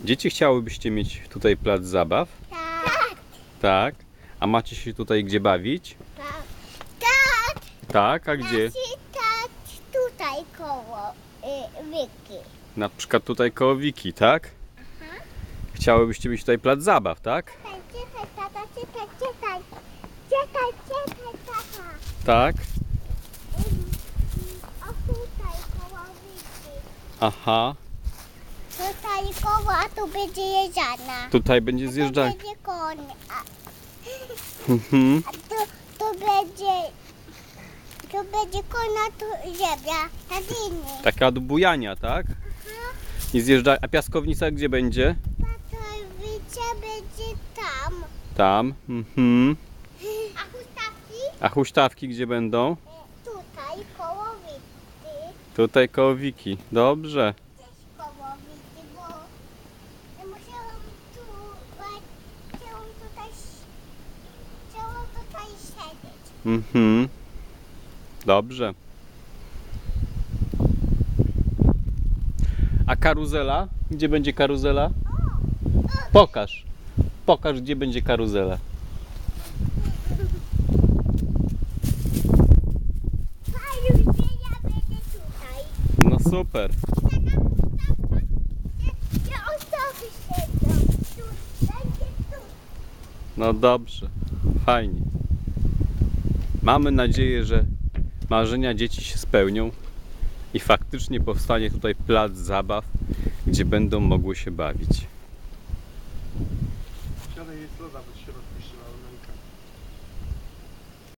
Dzieci chciałybyście mieć tutaj plac zabaw? Tak. Tak. A macie się tutaj gdzie bawić? Tak. Tak. Tak, a gdzie? Znaczy, tak tutaj koło y, Wiki. Na przykład tutaj koło Wiki, tak? Chciałybyście mieć tutaj plac zabaw, tak? Czekaj, czekaj, tata, czekaj, czekaj. Czekaj, czekaj, tata. Tak. O tutaj koło Wiki. Aha. Koło, a tu będzie jeziana. Tutaj będzie To zjeżdżalnia. będzie koń. A, Mhm. a tu, tu będzie... Tu będzie koń, a tu ziemia. Taka do bujania, tak? I zjeżdża. A piaskownica gdzie będzie? Wiecie, będzie tam. Tam. Mhm. A chustawki? A huśtawki gdzie będą? Tutaj koło Wiki. Tutaj koło Wiki. Dobrze. Też koło Wiki, bo ja musiałam tu... Chciałam tutaj... Chciałam tutaj siedzieć. Mhm. Dobrze. A karuzela? Gdzie będzie karuzela? Pokaż. Pokaż, gdzie będzie karuzela. No super. No dobrze. Fajnie. Mamy nadzieję, że marzenia dzieci się spełnią i faktycznie powstanie tutaj plac zabaw, gdzie będą mogły się bawić. Siadaj jest loda bez środka.